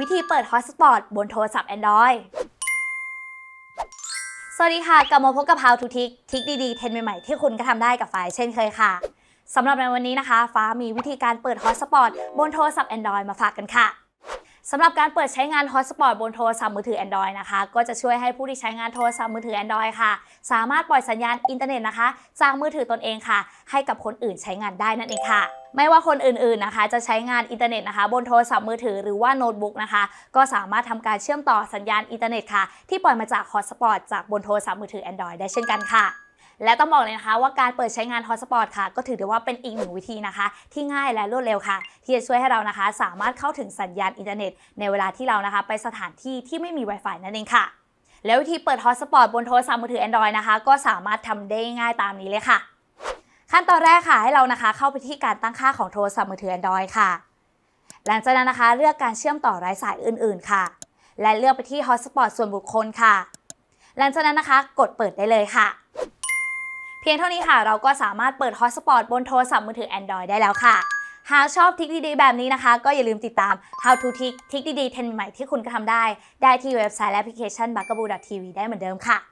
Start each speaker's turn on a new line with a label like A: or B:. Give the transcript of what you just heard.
A: วิธีเปิด Hotspot บนโทรศัพท์ Android สวัสดีค่ะ กลับมาพบกับพาวทูทิกทิกดีๆ เทรนใหม่ๆ ที่คุณก็ทำได้กับฟ้าเช่นเคยค่ะสำหรับในวันนี้นะคะ ฟ้ามีวิธีการเปิด Hotspot บนโทรศัพท์ Android มาฝากกันค่ะ สำหรับการเปิดใช้งาน Hotspot บนโทรศัพท์มือถือ Android นะคะ ก็จะช่วยให้ผู้ที่ใช้งานโทรศัพท์มือถือ Android ค่ะ สามารถปล่อยสัญญาณอินเทอร์เน็ตนะคะ จากมือถือตนเองค่ะ ให้กับคนอื่นใช้งานได้นั่นเองค่ะไม่ว่าคนอื่นๆนะคะ จะใช้งานอินเทอร์เน็ตนะคะ บนโทรศัพท์มือถือหรือว่าโน้ตบุ๊กนะคะ ก็สามารถทำการเชื่อมต่อสัญญาณอินเทอร์เน็ตค่ะ ที่ปล่อยมาจาก Hotspot จากบนโทรศัพท์มือถือ Android ได้เช่นกันค่ะ และต้องบอกเลยนะคะว่าการเปิดใช้งาน Hotspot ค่ะ ก็ถือได้ว่าเป็นอีกหนึ่งวิธีนะคะ ที่ง่ายและรวดเร็วค่ะ ที่จะช่วยให้เรานะคะ สามารถเข้าถึงสัญญาณอินเทอร์เน็ต ในเวลาที่เรานะคะ ไปสถานที่ที่ไม่มี Wi-Fi นั่นเองค่ะ แล้ววิธีเปิด Hotspot บนโทรศัพท์มือถือ Android นะคะ ก็สามารถทำได้ง่ายตามนี้เลยค่ะ ขั้นตอนแรกค่ะให้เรานะคะ เข้าไปที่การตั้งค่าของโทรศัพท์มือถือ Android ค่ะ หลังจากนั้นนะคะ เลือกการเชื่อมต่อไร้สายอื่น ๆ ค่ะ และเลือกไปที่ Hotspot ส่วนบุคคลค่ะ หลังจากนั้นนะคะ กดเปิดได้เลยค่ะ เพียงเท่านี้ค่ะ เราก็สามารถเปิดฮอตสปอตบนโทรศัพท์มือถือ Android ได้แล้วค่ะ หากชอบทริคดีๆแบบนี้นะคะ ก็อย่าลืมติดตาม How to Tik ทิกดีๆเทรนด์ใหม่ที่คุณก็ทำได้ ได้ที่เว็บไซต์และแอปพลิเคชัน b u g a b o o TV ได้เหมือนเดิมค่ะ